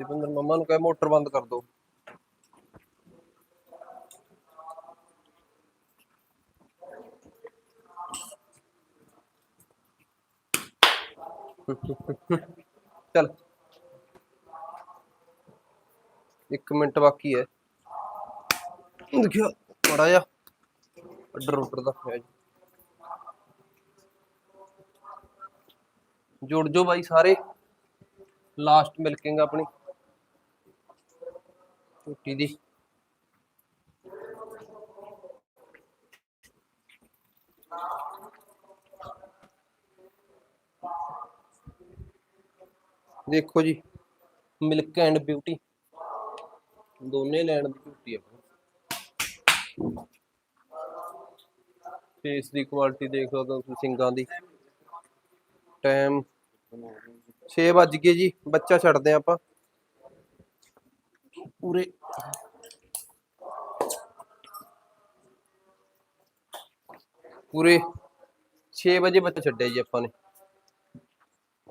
ਦੀਪਿੰਦਰ ਮੰਮਾ ਨੂੰ ਕਹੇ ਮੋਟਰ ਬੰਦ ਕਰ ਦੋ। ਚਲ। ਇੱਕ ਮਿੰਟ ਬਾਕੀ ਹੈ। ਦੇਖਿਆ ਬੜਾ ਜਾ ਆਰਡਰ ਉੱਪਰ ਦਾ ਹੋਇਆ ਜੀ। ਜੁੜ ਜੋ ਬਾਈ ਸਾਰੇ। ਲਾਸਟ ਮਿਲਕਿੰਗ ਆਪਣੀ। ਝੂਟੀ ਦੀ। ਦੇਖੋ ਜੀ ਮਿਲਕ ਐਂਡ ਬਿਊਟੀ ਦੋਨੇ ਲੈਣ ਦੀ ਝੂਟੀ ਆਪਣੀ ਫੇਸ ਦੀ ਕੁਆਲਿਟੀ ਦੇਖ ਸਕਦੇ ਹੋ ਤੁਸੀਂ ਸਿੰਗਾਂ ਦੀ। ਟਾਈਮ 6 ਵੱਜ ਗਏ ਜੀ, ਬੱਚਾ ਛੱਡਦੇ ਹਾਂ ਆਪਾਂ। ਪੂਰੇ ਪੂਰੇ 6 ਵਜੇ ਬੱਚਾ ਛੱਡਿਆ ਜੀ ਆਪਾਂ ਨੇ।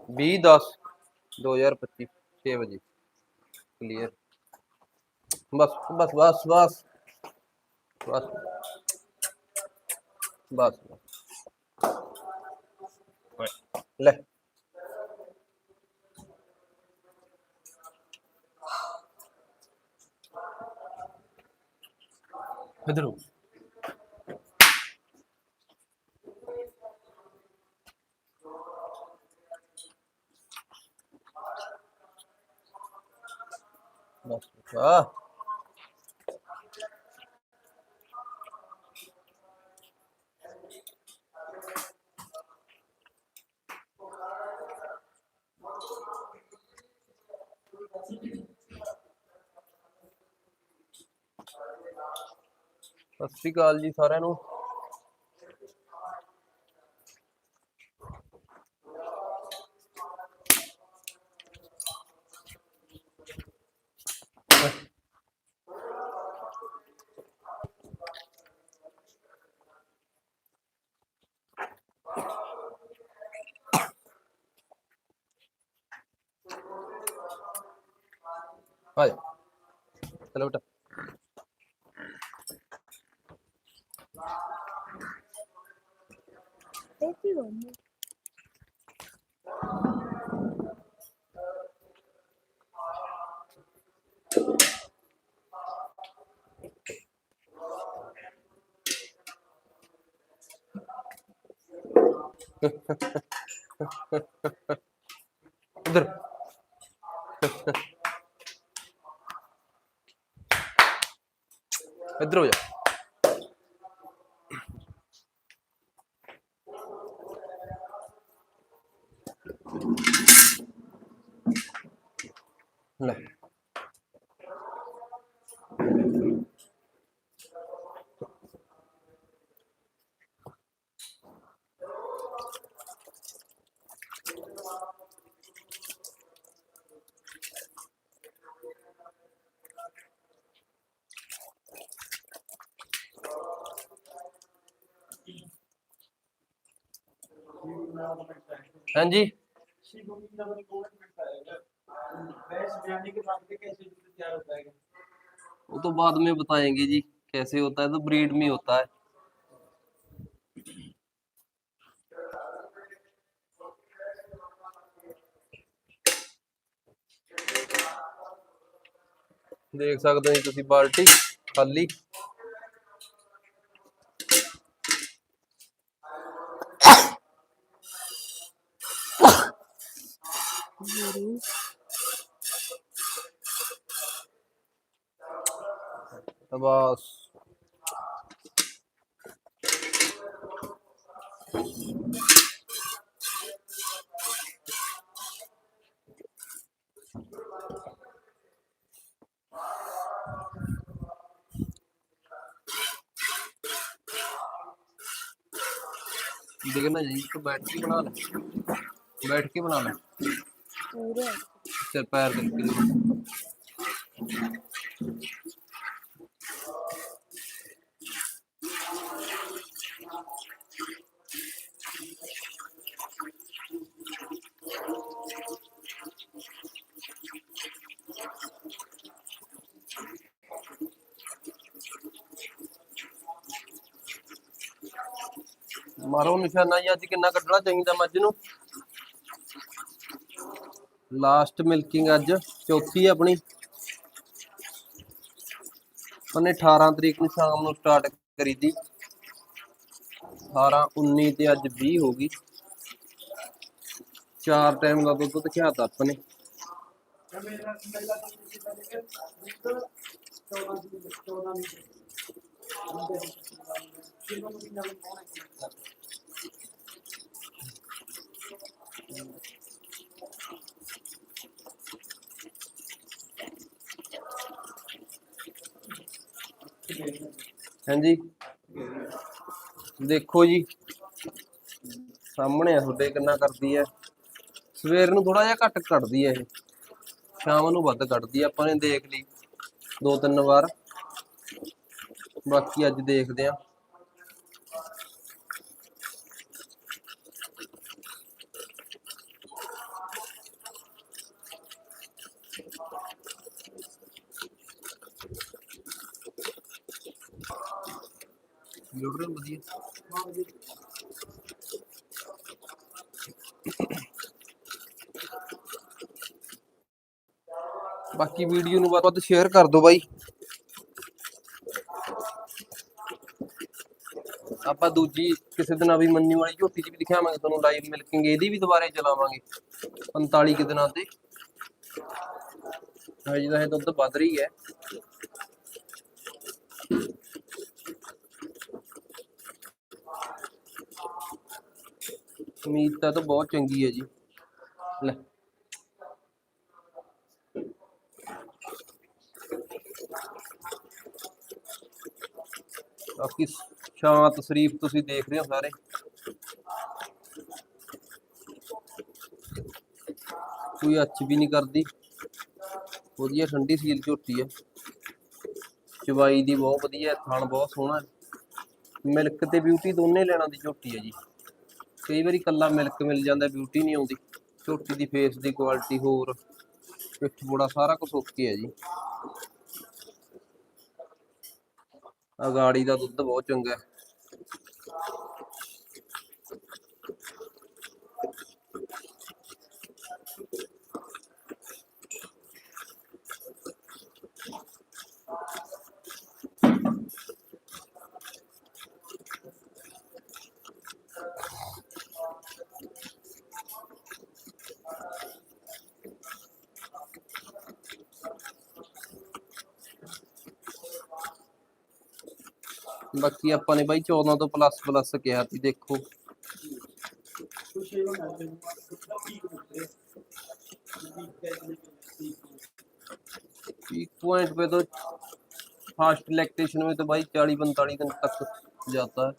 20 10 2025 6 ਵਜੇ। ਕਲੀਅਰ ਬਸ ਬਸ ਬਸ ਬਸ। ਬਸ। ਬਸ। ਲੈ। ਇਧਰੋਂ ਬਸ ਸਤਿ ਸ਼੍ਰੀ ਅਕਾਲ ਜੀ ਸਾਰਿਆਂ ਨੂੰ। Belki olmuş. Ha ha ha ha ha ha. Là. भैंस ब्याने के बाद में कैसे दूध तैयार होता है वो तो बाद में बताएंगे जी कैसे होता है तो ब्रीड में होता है ਦੇਖ ਸਕਦੇ ਹੋ ਜੀ ਤੁਸੀਂ ਬਾਲਟੀ ਖਾਲੀ देखना यही तो बैठ के बना ले बैठ के बना ले पूरे सिर पैर करके ਨਿਸ਼ਾਨਾ ਜੀ ਅੱਜ ਕਿੰਨਾ ਕੱਢਣਾ ਚਾਹੀਦਾ ਮੱਝ ਨੂੰ? ਲਾਸਟ ਮਿਲਕਿੰਗ ਅੱਜ, ਚੌਥੀ ਆਪਣੀ। ਉਹਨੇ 18 ਤਰੀਕ ਨੂੰ ਸ਼ਾਮ ਨੂੰ ਸਟਾਰਟ ਕਰੀ ਦੀ 18 19 ਤੇ ਅੱਜ 20 ਹੋ ਗਈ। ਚਾਰ ਟਾਈਮ ਦਾ ਦੁੱਧ ਕਿਹਾ ਤਾਂ ਆਪਾਂ ਨੇ Thank you. ਹਾਂਜੀ। ਦੇਖੋ ਜੀ। ਸਾਹਮਣੇ ਆ ਤੁਹਾਡੇ ਕਿੰਨਾ ਕਰਦੀ ਹੈ। ਸਵੇਰ ਨੂੰ ਥੋੜਾ ਜਿਹਾ ਘੱਟ ਕੱਢਦੀ ਹੈ ਇਹ। ਸ਼ਾਮ ਨੂੰ ਵੱਧ ਕੱਢਦੀ ਹੈ। ਆਪਾਂ ਨੇ ਦੇਖ ਲਈ। ਦੋ ਤਿੰਨ ਵਾਰ। ਬਾਕੀ ਅੱਜ ਦੇਖਦੇ ਆ ਜੁੜ ਰਹੇ ਵਧੀਆ ਬਾਕੀ ਵੀਡੀਓ ਨੂੰ ਵੱਧ ਸ਼ੇਅਰ ਕਰ ਦਿਓ ਬਾਈ। ਆਪਾਂ ਦੂਜੀ ਕਿਸੇ ਦਿਨ ਵੀ ਮੰਨੀ ਵਾਲੀ ਝੋਟੀ ਦੀ ਵੀ ਦਿਖਾਵਾਂਗੇ ਤੁਹਾਨੂੰ ਲਾਈਵ ਮਿਲਕਿੰਗ ਇਹਦੀ ਵੀ ਦੁਬਾਰੇ ਚਲਾਵਾਂਗੇ। 45 ਕੁ ਦਿਨਾਂ ਤੇ। ਹਜੇ ਤਾਂ ਇਹ ਦੁੱਧ ਵੱਧ ਰਹੀ ਹੈ। ਉਮੀਦ ਤਾਂ ਤਾਂ ਬਹੁਤ ਚੰਗੀ ਹੈ ਜੀ। ਲੈ। ਬਾਕੀ ਸ਼ਾਂਤ ਸ਼ਰੀਫ ਤੁਸੀਂ ਦੇਖ ਰਹੇ ਹੋ ਸਾਰੇ। ਕੋਈ ਅੱਛ ਵੀ ਨਹੀਂ ਕਰਦੀ। ਵਧੀਆ ਠੰਡੀ ਸੀਲ ਝੋਟੀ ਹੈ। ਚਵਾਈ ਦੀ ਬਹੁਤ ਵਧੀਆ ਹੈ, ਥਣ ਬਹੁਤ ਸੋਹਣਾ। ਹੈ ਮਿਲਕ ਤੇ ਬਿਊਟੀ ਦੋਨੇ ਲੈਣਾ ਦੀ ਝੋਟੀ ਹੈ ਜੀ। ਕਈ ਵਾਰੀ ਕੱਲਾ ਮਿਲਕ ਮਿਲ ਜਾਂਦਾ ਬਿਊਟੀ ਨਹੀਂ ਆਉਂਦੀ। ਝੋਟੀ ਦੀ ਫੇਸ ਦੀ ਕੁਆਲਿਟੀ ਹੋਰ, ਪਿੱਠ ਬੋੜਾ ਸਾਰਾ ਕੁਝ ਓਕੇ ਹੈ ਜੀ। ਆ ਗਾੜੀ ਦਾ ਦੁੱਧ ਬਹੁਤ ਚੰਗਾ। ਹੈ ਬਾਕੀ ਆਪਾਂ ਨੇ ਬਾਈ 14 ਤੋਂ ਪਲੱਸ ਪਲੱਸ ਕਿਹਾ ਸੀ ਦੇਖੋ कुछ एवं ऐसे हुआ ठीक होते पीक पॉइंट पे तो फास्ट लैक्टेशन में तो भाई चालीस पैंतालीस दिन तक जाता है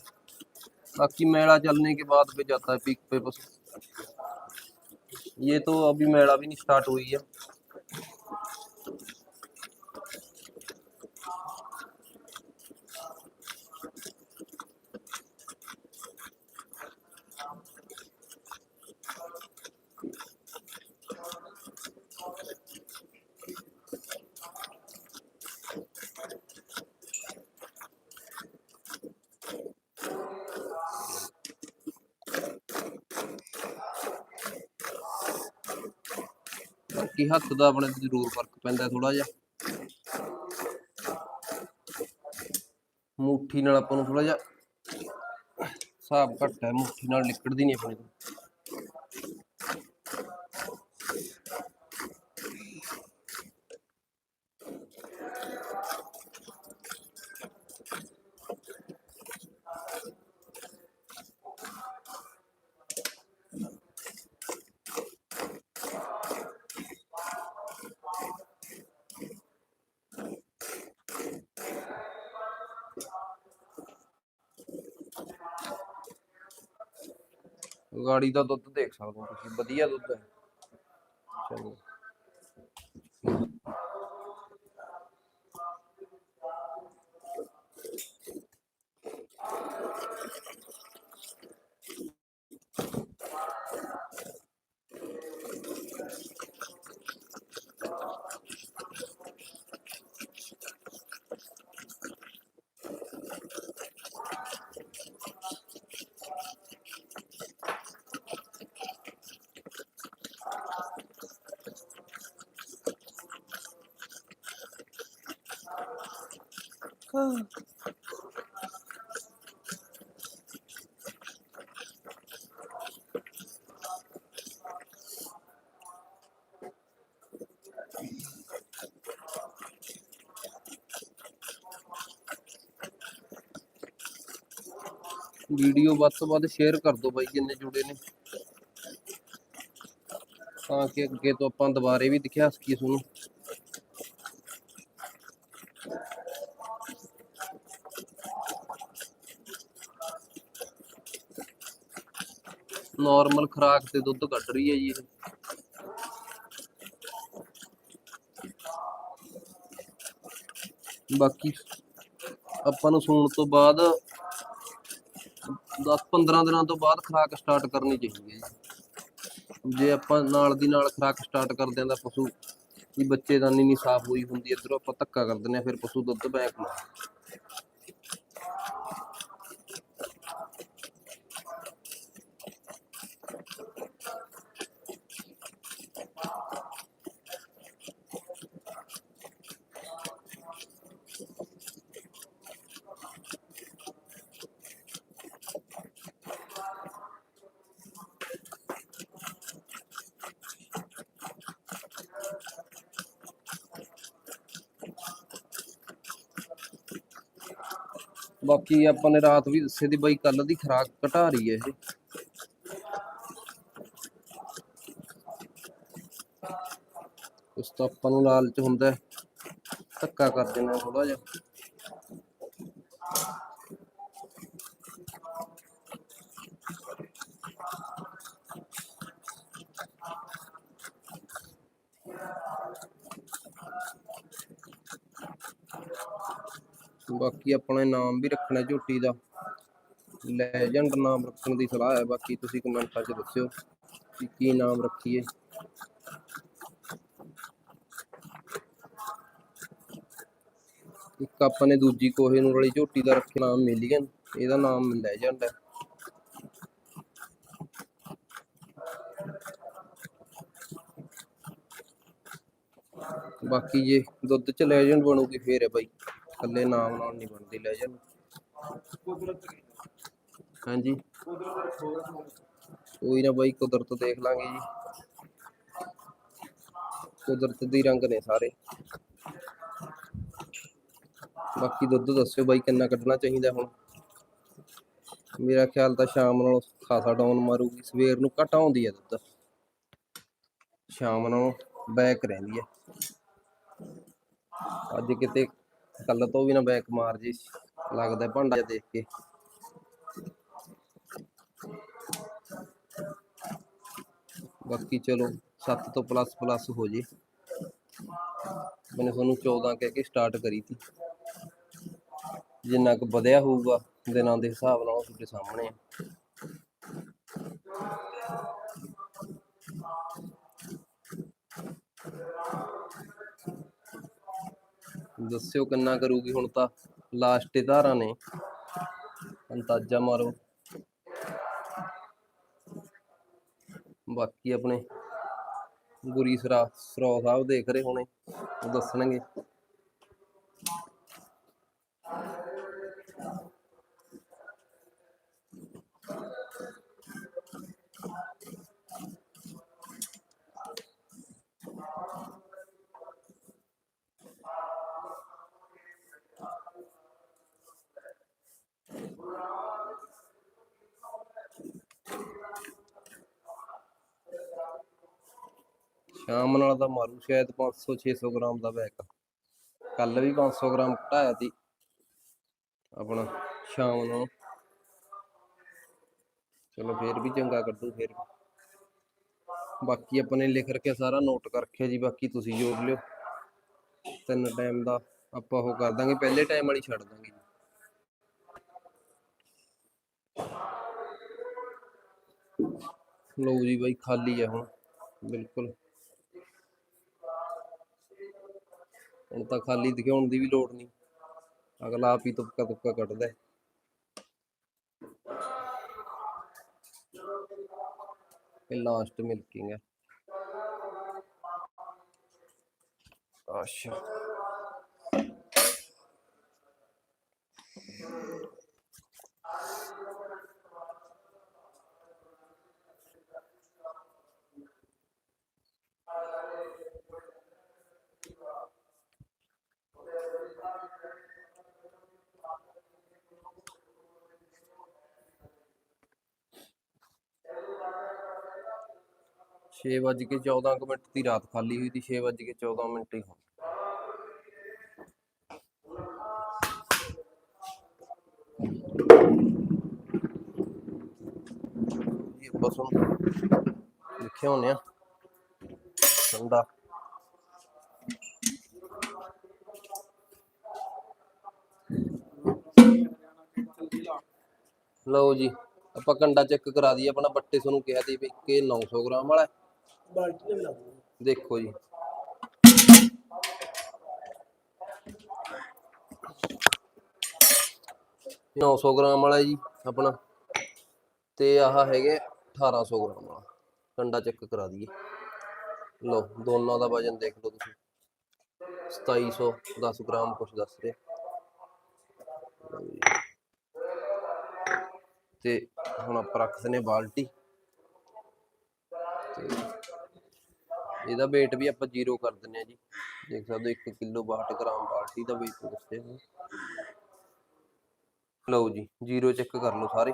बाकी मेला चलने के बाद पे जाता है पीक पे बस ये तो अभी मेला भी नहीं स्टार्ट हुई है ਬਾਕੀ ਹੱਥ ਦਾ ਆਪਣੇ ਤੇ ਜ਼ਰੂਰ ਫ਼ਰਕ ਪੈਂਦਾ ਥੋੜਾ ਜਿਹਾ। ਮੁੱਠੀ ਨਾਲ ਆਪਾਂ ਨੂੰ ਥੋੜਾ ਜਿਹਾ ਹਿਸਾਬ ਘੱਟ ਹੈ, ਮੁੱਠੀ ਨਾਲ ਨਿਕਲਦੀ ਨਹੀਂ ਆਪਣੇ। ਤੋਂ ਗਾੜੀ ਦਾ ਦੁੱਧ ਦੇਖ ਸਕਦੇ ਹੋ ਤੁਸੀਂ ਵਧੀਆ ਦੁੱਧ ਹੈ। ਹਾਂ ਵੀਡੀਓ ਵੱਧ ਤੋਂ ਵੱਧ ਸ਼ੇਅਰ ਕਰ ਦਿਓ ਬਾਈ, ਜਿੰਨੇ ਜੁੜੇ ਨੇ। ਤਾਂ ਕਿ ਅੱਗੇ ਤੋਂ ਆਪਾਂ ਦੁਬਾਰੇ ਵੀ ਦਿਖਾ ਸਕੀਏ ਤੁਹਾਨੂੰ। ਨਾਰਮਲ ਖੁਰਾਕ ਤੇ ਦੁੱਧ ਕੱਢ ਰਹੀ ਹੈ ਜੀ ਇਹ। ਬਾਕੀ ਆਪਾਂ ਨੂੰ ਸੂਣ ਤੋਂ ਬਾਅਦ 10-15 ਦਿਨਾਂ ਤੋਂ ਬਾਅਦ ਖੁਰਾਕ ਸਟਾਰਟ ਕਰਨੀ ਚਾਹੀਦੀ ਹੈ ਜੀ। ਜੇ ਆਪਾਂ ਨਾਲ ਦੀ ਨਾਲ ਖੁਰਾਕ ਸਟਾਰਟ ਕਰਦੇ ਹਾਂ ਤਾਂ ਪਸ਼ੂ ਦੀ ਬੱਚੇਦਾਨੀ ਨਹੀਂ ਸਾਫ਼ ਹੋਈ ਹੁੰਦੀ, ਇੱਧਰੋਂ ਆਪਾਂ ਧੱਕਾ ਕਰ ਦਿੰਦੇ ਹਾਂ, ਫਿਰ ਪਸ਼ੂ ਦੁੱਧ ਬੈਕ ਮਾਰ ਬਾਕੀ ਆਪਾਂ ਨੇ ਰਾਤ ਵੀ ਦੱਸੇ ਦੀ ਬਾਈ ਕੱਲ ਦੀ ਖੁਰਾਕ ਘਟਾ ਰਹੀ ਹੈ ਇਹ। ਉਸ ਤੋਂ ਆਪਾਂ ਨੂੰ ਲਾਲਚ ਹੁੰਦਾ ਧੱਕਾ ਕਰ ਦੇਣਾ ਥੋੜਾ ਜਿਹਾ। ਬਾਕੀ ਆਪਣੇ ਨਾਮ ਵੀ ਰੱਖਣਾ ਝੋਟੀ ਦਾ ਲੈਜੈਂਡ ਨਾਮ ਰੱਖਣ ਦੀ ਸਲਾਹ ਹੈ ਬਾਕੀ ਤੁਸੀਂ ਕਮੈਂਟਾਂ 'ਚ ਦੱਸਿਓ ਕਿ ਕੀ ਨਾਮ ਰੱਖੀਏ ਇੱਕ ਆਪਾਂ ਨੇ ਦੂਜੀ ਕੋਹੇ ਨੂੰ ਵਾਲੀ ਝੋਟੀ ਦਾ ਰੱਖਿਆ ਨਾਮ ਮਿਲੀਅਨ ਇਹਦਾ ਨਾਮ ਲੈਜੈਂਡ ਹੈ ਬਾਕੀ ਜੇ ਦੁੱਧ ਚ ਲੈਜੈਂਡ ਬਣੂਗੀ ਫੇਰ ਹੈ ਬਾਈ ਇਕੱਲੇ ਨਾਮ ਨਾਲ ਨਹੀਂ ਬਣਦੀ ਲੈਜੈਂਡ ਹਾਂਜੀ। ਕੋਈ ਨਾ ਬਾਈ, ਕੁਦਰਤ ਦੇਖ ਲਾਂਗੇ ਜੀ। ਕੁਦਰਤ ਦੀ ਰੰਗ ਨੇ ਸਾਰੇ। ਬਾਕੀ ਦੁੱਧ ਦੱਸਿਓ ਬਾਈ, ਕਿੰਨਾ ਕੱਢਣਾ ਚਾਹੀਦਾ ਹੁਣ? ਮੇਰਾ ਖਿਆਲ ਤਾਂ ਸ਼ਾਮ ਨਾਲੋਂ ਖਾਸਾ ਡਾਊਨ ਮਾਰੂਗੀ। ਸਵੇਰ ਨੂੰ ਘਟ ਆਉਂਦੀ ਹੈ ਦੁੱਧ। ਸ਼ਾਮ ਨਾਲੋਂ ਬੈਕ ਰਹਿੰਦੀ ਹੈ ਅੱਜ ਕਿਤੇ ਕੱਲ ਤੋਂ ਵੀ ਨਾ ਬੈਕ ਮਾਰ ਜੀ, ਲੱਗਦਾ ਭਾਂਡਾ ਜਿਹਾ ਦੇਖ ਕੇ। ਬਾਕੀ ਚਲੋ 7 ਤੋਂ ਪਲੱਸ ਪਲੱਸ ਹੋ ਜੇ। ਮੈंने ਤੁਹਾਨੂੰ 14 ਕਹਿ ਕੇ ਸਟਾਰਟ ਕਰੀ ਤੀ। ਜਿੰਨਾ ਕੁ ਵਧਿਆ ਹੋਊਗਾ, ਦਿਨਾਂ ਦੇ ਹਿਸਾਬ ਨਾਲ ਉਹ ਤੁਹਾਡੇ ਸਾਹਮਣੇ ਆ। ਦੱਸਿਓ ਕਿੰਨਾ ਕਰੂਗੀ ਹੁਣ ਤਾਂ ਲਾਸਟ ਧਾਰਾਂ ਨੇ। ਅੰਦਾਜ਼ਾ ਮਾਰੋ। ਬਾਕੀ ਆਪਣੇ ਗੁਰੀ ਸਰਾ ਸਰੋ ਸਾਹਿਬ ਦੇਖ ਰਹੇ ਹੋਣੇ, ਉਹ ਦੱਸਣਗੇ। ਸ਼ਾਮ ਨਾਲ ਤਾਂ ਮਾਰੂ ਸ਼ਾਇਦ 500 600 ਗ੍ਰਾਮ ਦਾ ਬੈਕ ਕੱਲ ਵੀ 500 ਗ੍ਰਾਮ ਘਟਾਇਆ ਸੀ। ਆਪਣਾ ਸ਼ਾਮ ਨੂੰ। ਚਲੋ ਫੇਰ ਵੀ ਚੰਗਾ ਕੱਢੂ, ਫੇਰ ਬਾਕੀ ਆਪਾਂ ਨੇ ਲਿਖ ਰੱਖਿਆ ਸਾਰਾ ਨੋਟ ਕਰਕੇ ਜੀ, ਬਾਕੀ ਤੁਸੀਂ ਜੋੜ ਲਿਓ। ਤਿੰਨ ਟਾਈਮ ਦਾ ਆਪਾਂ ਉਹ ਕਰ ਦਾਂਗੇ, ਪਹਿਲੇ ਟਾਈਮ ਵਾਲੀ ਛੱਡ ਦਾਂਗੇ ਲਓ ਜੀ ਬਾਈ, ਖਾਲੀ ਹੈ ਹੁਣ। ਬਿਲਕੁਲ। ਹੁਣ ਤਾਂ ਖਾਲੀ ਦਿਖਾਉਣ ਦੀ ਵੀ ਲੋੜ ਨਹੀਂ। ਅਗਲਾ ਆਪ ਹੀ ਤੁਪਕਾ ਤੁਪਕਾ ਕੱਢਦਾ ਹੈ। ਇਹ ਲਾਸਟ ਮਿਲਕਿੰਗ ਹੈ। ਅੱਛਾ। ਛੇ ਵੱਜ ਕੇ 14 ਕੁ ਮਿੰਟ ਦੀ ਰਾਤ ਖਾਲੀ ਹੋਈ ਸੀ 6 ਵੱਜ ਕੇ 14 ਮਿੰਟ ਹੀ ਹੁਣ। ਇਹ ਬਸ ਹੁਣ ਲਿਖਿਆ ਹੋਣੇ ਆ। ਠੰਡਾ। ਲਓ ਜੀ, ਆਪਾਂ ਕੰਡਾ ਚੈੱਕ ਕਰਾ ਦਈਏ, ਆਪਣਾ ਬੱਟੇ ਤੁਹਾਨੂੰ ਕਿਹਾ ਸੀ ਵੀ ਕਿ 900 ਗ੍ਰਾਮ ਵਾਲਾ ਦੇਖੋ ਜੀ। ਨੌ 900 ਗ੍ਰਾਮ ਵਾਲਾ ਜੀ ਆਪਣਾ। ਤੇ ਆਹ ਹੈਗੇ 1800 ਗ੍ਰਾਮ ਵਾਲਾ। ਕੰਡਾ ਚੈੱਕ ਕਰਾ ਦਈਏ। ਲਓ, ਦੋਨਾਂ ਦਾ ਵਜਨ ਦੇਖ ਲਓ ਤੁਸੀਂ। 2710 ਗ੍ਰਾਮ ਕੁਛ ਦੱਸ ਰਹੇ। ਤੇ ਹੁਣ ਆਪਾਂ ਰੱਖਦੇ ਨੇ ਬਾਲਟੀ। ਇਹਦਾ weight ਵੀ ਆਪਾਂ ਜ਼ੀਰੋ ਕਰ ਦਿੰਨੇ ਆ ਜੀ। ਦੇਖ ਸਕਦੇ ਹੋ 1 ਕਿਲੋ 62 ਗ੍ਰਾਮ ਬਾਲਟੀ ਦਾ weight ਦੱਸਿਆ ਹੋਇਆ ਲਓ ਜੀ ਜ਼ੀਰੋ ਚੈੱਕ ਕਰ ਲਓ ਸਾਰੇ।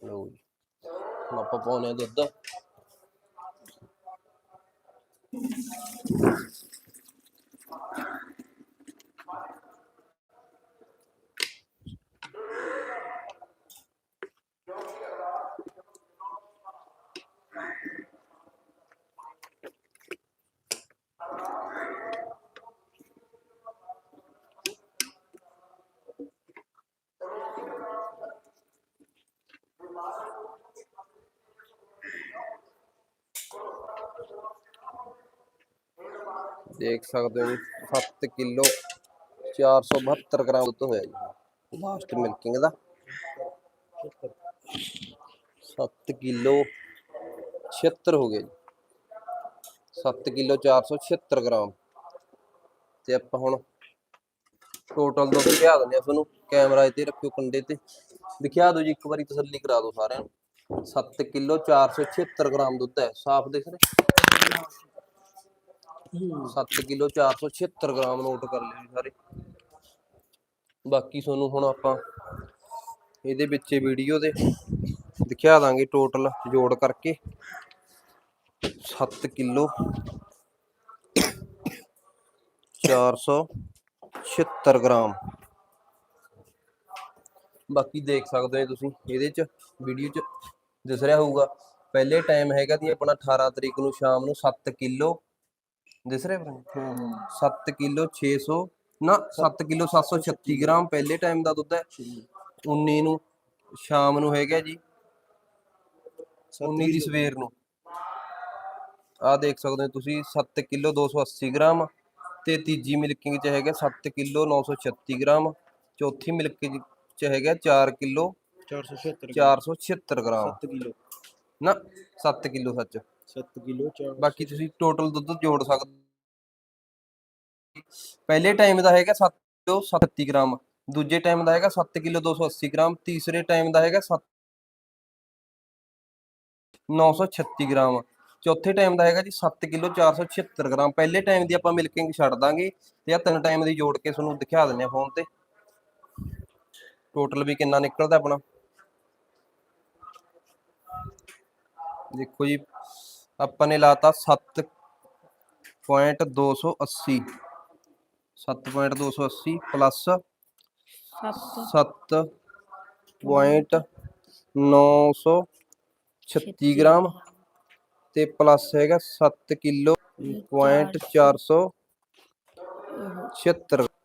ਲਓ ਜੀ, ਹੁਣ ਆਪਾਂ ਪਾਉਣੇ ਆ ਦੁੱਧ ਦੇਖ ਸਕਦੇ ਹੋ 7 ਕਿਲੋ 472 ਗ੍ਰਾਮ ਦੁੱਧ ਹੋਇਆ ਜੀ। ਲਾਸਟ ਮਿਲਕਿੰਗ ਦਾ। 7 ਕਿਲੋ 76 ਹੋ ਗਏ ਜੀ। 7 ਕਿਲੋ 476 ਗ੍ਰਾਮ। ਤੇ ਆਪਾਂ ਹੁਣ ਟੋਟਲ ਦੁੱਧ ਲਿਆ ਦਿੰਦੇ ਆ ਤੁਹਾਨੂੰ। ਕੈਮਰਾ ਤੇ ਰੱਖਿਓ ਕੰਡੇ ਤੇ। ਦਿਖਾ ਦਿਓ ਜੀ, ਇੱਕ ਵਾਰੀ ਤਸੱਲੀ ਕਰਾ ਦਿਓ ਸਾਰਿਆਂ ਨੂੰ। 7 ਕਿਲੋ 476 ਗ੍ਰਾਮ ਦੁੱਧ ਹੈ, ਸਾਫ਼ ਦਿਖ ਰਿਹਾ? 7 ਕਿਲੋ 476 ਗ੍ਰਾਮ ਨੋਟ ਕਰ ਲਿਓ ਸਾਰੇ। ਬਾਕੀ ਤੁਹਾਨੂੰ ਹੁਣ ਆਪਾਂ ਇਹਦੇ ਵਿੱਚ ਵੀਡੀਓ ਦੇ ਦਿਖਾ ਦਾਂਗੇ ਟੋਟਲ ਜੋੜ ਕਰਕੇ। 7 ਕਿਲੋ 476 ਗ੍ਰਾਮ। ਬਾਕੀ ਦੇਖ ਸਕਦੇ ਹੋ ਤੁਸੀਂ ਇਹਦੇ ਚ ਵੀਡੀਓ ਚ ਦਿਸ ਰਿਹਾ ਹੋਊਗਾ। ਪਹਿਲੇ ਟਾਈਮ ਹੈਗਾ ਦੀ ਆਪਣਾ 18 ਤਰੀਕ ਨੂੰ ਸ਼ਾਮ ਨੂੰ 7 ਕਿਲੋ। ਦਿਸ ਰਿਹਾ ਹਾਂ 7 ਕਿਲੋ 600 ਨਾ 7 ਕਿਲੋ 736 ਗ੍ਰਾਮ ਪਹਿਲੇ ਟਾਈਮ ਦਾ ਦੁੱਧ ਹੈ। 19 ਨੂੰ ਸ਼ਾਮ ਨੂੰ ਹੈਗਾ ਜੀ। 19 ਦੀ ਸਵੇਰ ਨੂੰ। ਆ ਦੇਖ ਸਕਦੇ ਹੋ ਤੁਸੀਂ 7 ਕਿਲੋ 280 ਗ੍ਰਾਮ ਤੇ ਤੀਜੀ ਮਿਲਕਿੰਗ ਚ ਹੈਗਾ 7 ਕਿਲੋ 936 ਗ੍ਰਾਮ। ਚੌਥੀ ਮਿਲਕਿੰਗ ਚ ਹੈਗਾ 4 ਕਿਲੋ। 476 476 ਗ੍ਰਾਮ। 7 ਕਿਲੋ। ਨਾ 7 ਕਿਲੋ ਸੱਚ। 7 ਕਿਲੋ 4 ਬਾਕੀ ਤੁਸੀਂ ਟੋਟਲ ਦੁੱਧ ਜੋੜ ਸਕਦੇ ਪਹਿਲੇ ਟਾਈਮ ਦਾ ਹੈਗਾ 7 ਕਿਲੋ 37 ਗ੍ਰਾਮ। ਦੂਜੇ ਟਾਈਮ ਦਾ ਹੈਗਾ 7 ਕਿਲੋ 280 ਗ੍ਰਾਮ। ਤੀਸਰੇ ਟਾਈਮ ਦਾ ਹੈਗਾ 7 936 ਗ੍ਰਾਮ। ਚੌਥੇ ਟਾਈਮ ਦਾ ਹੈਗਾ ਜੀ 7 ਕਿਲੋ 476 ਗ੍ਰਾਮ। ਪਹਿਲੇ ਟਾਈਮ ਦੀ ਆਪਾਂ ਮਿਲਕਿੰਗ ਛੱਡ ਦਾਂਗੇ। ਤੇ ਆ ਤਿੰਨ ਟਾਈਮ ਦੀ ਜੋੜ ਕੇ ਤੁਹਾਨੂੰ ਦਿਖਾ ਦਿੰਨੇ ਆ ਫੋਨ ਤੇ। ਟੋਟਲ ਵੀ ਕਿੰਨਾ ਨਿਕਲਦਾ ਆਪਣਾ? ਦੇਖੋ ਜੀ ਆਪਾਂ ਨੇ ਲਾਤਾ 7.280 7.280 ਪਲੱਸ 7 7.936 ਗ੍ਰਾਮ ਤੇ ਪਲੱਸ ਹੈਗਾ 7 ਕਿਲੋ ਪੁਆਇੰਟ 476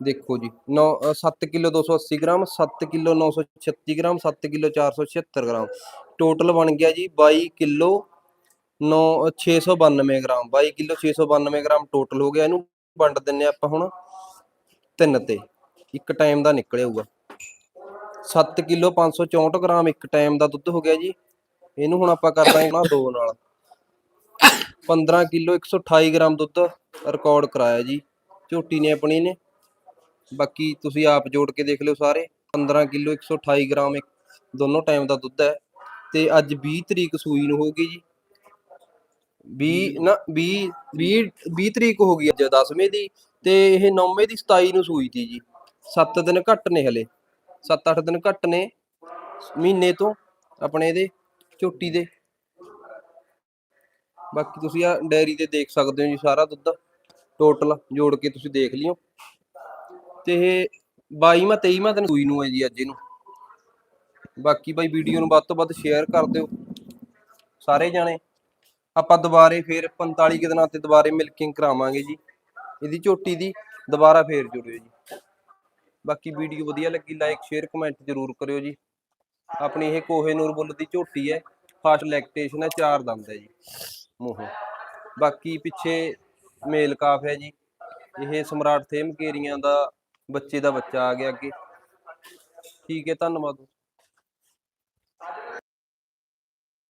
ਦੇਖੋ ਜੀ 9 7 kilo 280 gram 7 kilo 936 gram 7 kilo 476 gram. Total ਬਣ ਗਿਆ ਜੀ 22 kilo 9 692 gram. 22 kilo 692 gram total ਹੋ ਗਿਆ ਇਹਨੂੰ, ਵੰਡ ਦਿੰਨੇ ਆਪਾਂ ਹੁਣ ਤਿੰਨ ਤੇ। ਇੱਕ ਟਾਈਮ ਦਾ ਨਿਕਲਿਆਊਗਾ। 7 ਕਿਲੋ 564 ਗ੍ਰਾਮ ਇੱਕ ਟਾਈਮ ਦਾ ਦੁੱਧ ਹੋ ਗਿਆ ਜੀ। ਇਹਨੂੰ ਹੁਣ ਆਪਾਂ ਕਰ ਦਾਂਗੇ ਨਾ ਦੋ ਨਾਲ। 15 ਕਿਲੋ 128 ਗ੍ਰਾਮ ਦੁੱਧ ਰਿਕਾਰਡ ਕਰਾਇਆ ਜੀ। ਝੋਟੀ ਨੇ ਆਪਣੀ ਨੇ। ਬਾਕੀ ਤੁਸੀਂ ਆਪ ਜੋੜ ਕੇ ਦੇਖ ਲਿਓ ਸਾਰੇ। 15 ਕਿਲੋ 128 ਗ੍ਰਾਮ ਇੱਕ ਦੋਨੋਂ ਟਾਈਮ ਦਾ ਦੁੱਧ ਹੈ। ਤੇ ਅੱਜ 20 ਤਰੀਕ ਸੂਈ ਨੂੰ ਹੋਊਗੀ ਜੀ। 20 ਨਾ 20 20 20 ਤਰੀਕ ਹੋ ਗਈ ਅੱਜ 10ਵੇਂ ਦੀ। ਤੇ ਇਹ 9ਵੇਂ ਦੀ 27 ਨੂੰ ਸੂਈ ਤੀ ਜੀ। 7 ਦਿਨ ਘੱਟ ਨੇ ਹਲੇ। 7-8 ਦਿਨ ਘੱਟ ਨੇ ਮਹੀਨੇ ਤੋਂ ਆਪਣੇ ਇਹਦੇ ਝੋਟੀ ਦੇ। ਬਾਕੀ ਤੁਸੀਂ ਆ ਡੈਰੀ ਤੇ ਦੇਖ ਸਕਦੇ ਹੋ ਜੀ ਸਾਰਾ ਦੁੱਧ। ਟੋਟਲ ਜੋੜ ਕੇ ਤੁਸੀਂ ਦੇਖ ਲਿਓ। ਤੇ ਇਹ 22ਵਾਂ 23ਵਾਂ ਦਿਨ ਸੂਈ ਨੂੰ ਹੈ ਜੀ ਅੱਜ ਇਹਨੂੰ। ਬਾਕੀ ਬਾਈ ਵੀਡੀਓ ਨੂੰ ਵੱਧ ਤੋਂ ਵੱਧ ਸ਼ੇਅਰ ਕਰ ਦਿਓ। ਸਾਰੇ ਜਾਣੇ। ਆਪਾਂ ਦੁਬਾਰੇ ਫੇਰ 45 ਕੁ ਦਿਨਾਂ ਤੇ ਦੁਬਾਰੇ ਮਿਲਕਿੰਗ ਕਰਾਵਾਂਗੇ ਜੀ। ਇਹਦੀ ਝੋਟੀ ਦੀ ਦੁਬਾਰਾ ਫੇਰ ਜੁੜਿਓ ਜੀ। ਬਾਕੀ ਵੀਡੀਓ ਵਧੀਆ ਲੱਗੀ ਲਾਈਕ ਸ਼ੇਅਰ ਕਮੈਂਟ ਜ਼ਰੂਰ ਕਰਿਓ ਜੀ। ਆਪਣੀ ਇਹ ਕੋਹੇ ਨੂਰ ਬੁੱਲ ਦੀ ਝੋਟੀ ਹੈ। ਫਾਸਟ ਲੈਕਟੇਸ਼ਨ ਹੈ, ਚਾਰ ਦੰਦ ਹੈ ਜੀ। ਮੂੰਹੋਂ। ਬਾਕੀ ਪਿੱਛੇ ਮੇਲ ਕਾਫ ਹੈ ਜੀ। ਇਹ ਸਮਰਾਟ ਥੇਮ ਕੇਰੀਆਂ ਦਾ ਬੱਚੇ ਦਾ ਬੱਚਾ ਆ ਗਿਆ ਅੱਗੇ। ਠੀਕ ਹੈ ਧੰਨਵਾਦ।